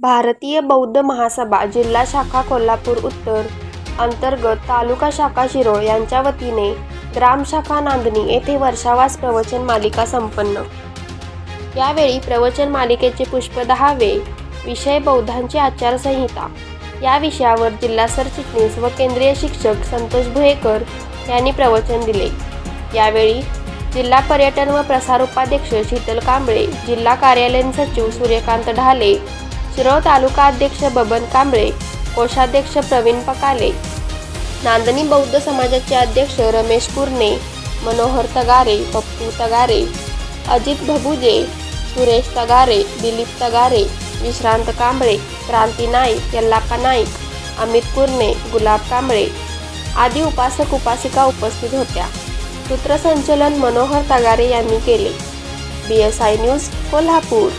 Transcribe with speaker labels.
Speaker 1: भारतीय बौद्ध महासभा जिल्हा शाखा कोल्हापूर उत्तर अंतर्गत तालुका शाखा शिरोळ यांच्या वतीने ग्रामशाखा नांदणी येथे वर्षावास प्रवचन मालिका संपन्न. यावेळी प्रवचन मालिकेचे पुष्प दहावे विषय बौद्धांची आचारसंहिता. या विषयावर जिल्हा सरचिटणीस व केंद्रीय शिक्षक संतोष भुयेकर यांनी प्रवचन दिले. यावेळी जिल्हा पर्यटन व प्रसार उपाध्यक्ष शीतल कांबळे जिल्हा कार्यालयीन सचिव सूर्यकांत ढाले शिरोळ तालुका अध्यक्ष बबन कांबळे कोषाध्यक्ष प्रवीण पकाले नांदणी बौद्ध समाजाचे अध्यक्ष रमेश कुरणे मनोहर तगारे पप्पू तगारे अजित भबुजे सुरेश तगारे दिलीप तगारे विश्रांत कांबळे क्रांती नाईक यल्लाप्पा नाईक अमित कुरणे गुलाब कांबळे आदी उपासक उपासिका उपस्थित होत्या. सूत्रसंचलन मनोहर तगारे यांनी केले. B S I news Kolhapur.